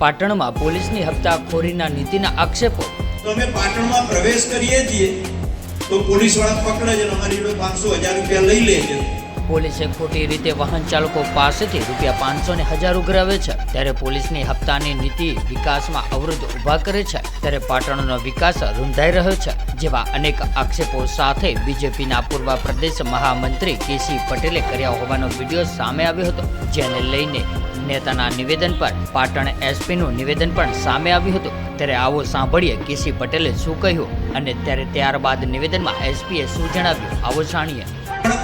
પાટણમાં પોલીસની હપ્તાખોરીના નીતિના આક્ષેપો. તો અમે પાટણમાં પ્રવેશ કરીએ છીએ, તો પોલીસ પકડે છે અમારી પાંચસો હજાર રૂપિયા લઈ લે છે. પોલીસે ખોટી રીતે વાહન ચાલકો પાસેથી રૂપિયા પાંચસો ને હજાર ઉઘરાવે છે. ત્યારે પોલીસની હપ્તાની નીતિ વિકાસમાં અવરોધ ઊભા કરે છે. ત્યારે પાટણનો વિકાસ રૂંધાઈ રહ્યો છે. જેવા અનેક આક્ષેપો સાથે બીજેપીના પૂર્વ પ્રદેશ મહામંત્રી કેસી પટેલે કર્યા હોવાનો વીડિયો સામે આવ્યો હતો. જેને લઈને નેતાના નિવેદન પર, પાટણ એસપીનું નિવેદન પણ સામે આવ્યું હતું. ત્યારે આવો સાંભળીએ કેસી પટેલે શું કહ્યું અને ત્યારે ત્યારબાદ નિવેદનમાં એસપીએ શું જણાવ્યું? આવો જાણીએ.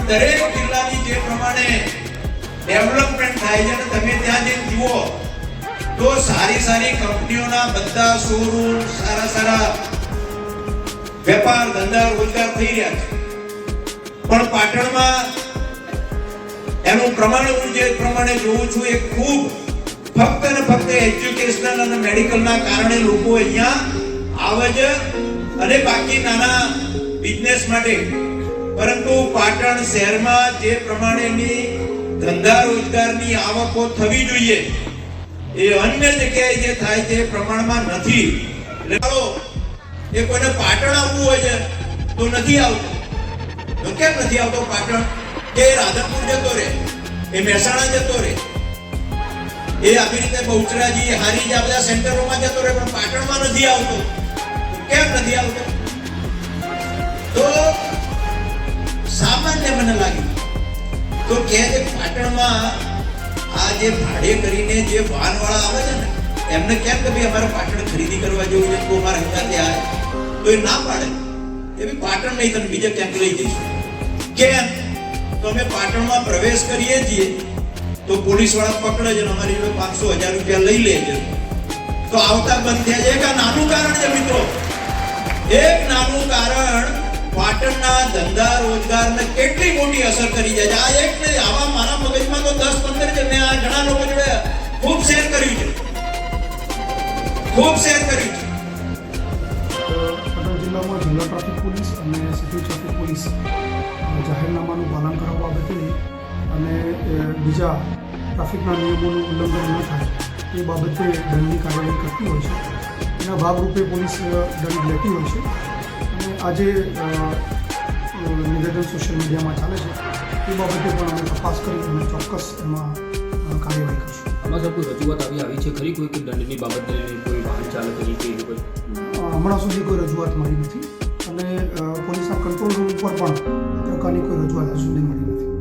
દરેક જિલ્લાની જે પ્રમાણે ડેવલપમેન્ટ થાય છે અને તમે ત્યાં જે જુઓ, તો સારી સારી કંપનીઓના બધા શોરૂમ સારા સારા વેપાર ધંધા રોજગાર થઈ રહ્યા છે. પણ પાટણમાં એનું પ્રમાણ હું જે પ્રમાણે જોઉં છું, એ ખૂબ ફક્ત ને ફક્ત એજ્યુકેશનલ અને મેડિકલના કારણે લોકો અહીંયા આવે છે અને બાકી નાના બિઝનેસ માટે પરંતુ પાટણ શહેરમાં જે પ્રમાણેની ધંધા રોજગારની આવકો થવી જોઈએ, એ અન્ય જગ્યાએ જે થાય તે પ્રમાણમાં નથી. એ કોઈને પાટણ આવવું હોય છે, તો નથી આવતું. તો કેમ નથી આવતો પાટણ? કે રાધનપુર જતો રહે એ મહેસાણા જતો રહે. એ આવી રીતે બહુચરાજી હારી આ બધા સેન્ટરોમાં જતો રહે, પણ પાટણમાં નથી આવતો. કેમ નથી આવતો? તો કે છે પાટણમાં આ જે ભાડે કરીને જે વાહનવાળા આવે છે ને, એમને કેમ કે ભાઈ અમારે પાટણ ખરીદી કરવા જેવું છે, તો અમારા હંગાતે આવે તો એ ના પાડે. એ બી પાટણ નહીં, તમે બીજે ક્યાંક લઈ જઈશું. કેમ? તો અમે પાટણમાં પ્રવેશ કરીએ છીએ, તો પોલીસવાળા પકડે છે અમારી જોડે પાંચસો હજાર રૂપિયા લઈ લે છે. તો આવતા બંધ થયા છે એક આ નાનું કારણ છે મિત્રો. એક નાનું કારણ પાટણના ધંધા રોજગારને કેટલી મોટી અસર કરી જાય છે? આ એક નહીં આવા મારા મગજમાં તો દસ પંદર છે. મેં આ ઘણા લોકો જોડે ખૂબ શેર કર્યું છે. ખૂબ શેર કર્યું છે. જિલ્લામાં જિલ્લા ટ્રાફિક પોલીસ અને સિટી ટ્રાફિક પોલીસ જાહેરનામાનું પાલન કરવા બાબતે અને બીજા ટ્રાફિકના નિયમોનું ઉલ્લંઘન ન થાય એ બાબતે દંડની કાર્યવાહી કરતી હોય છે. એના ભાગરૂપે પોલીસ દંડ લેતી હોય છે. અને આજે નિવેદન સોશિયલ મીડિયામાં ચાલે છે એ બાબતે પણ અમે તપાસ કરી અને ચોક્કસ એમાં કાર્યવાહી કરીશું. આમાં સર કોઈ રજૂઆત આવી આવી છે ખરી? કોઈ કે દંડની બાબતને લઈને કોઈ વાહન ચાલકોની કે એવું કોઈ? હમણાં સુધી કોઈ રજૂઆત મળી નથી અને પોલીસના કંટ્રોલ રૂમ ઉપર પણ પ્રકારની કોઈ રજૂઆત હજુ સુધી મળી નથી.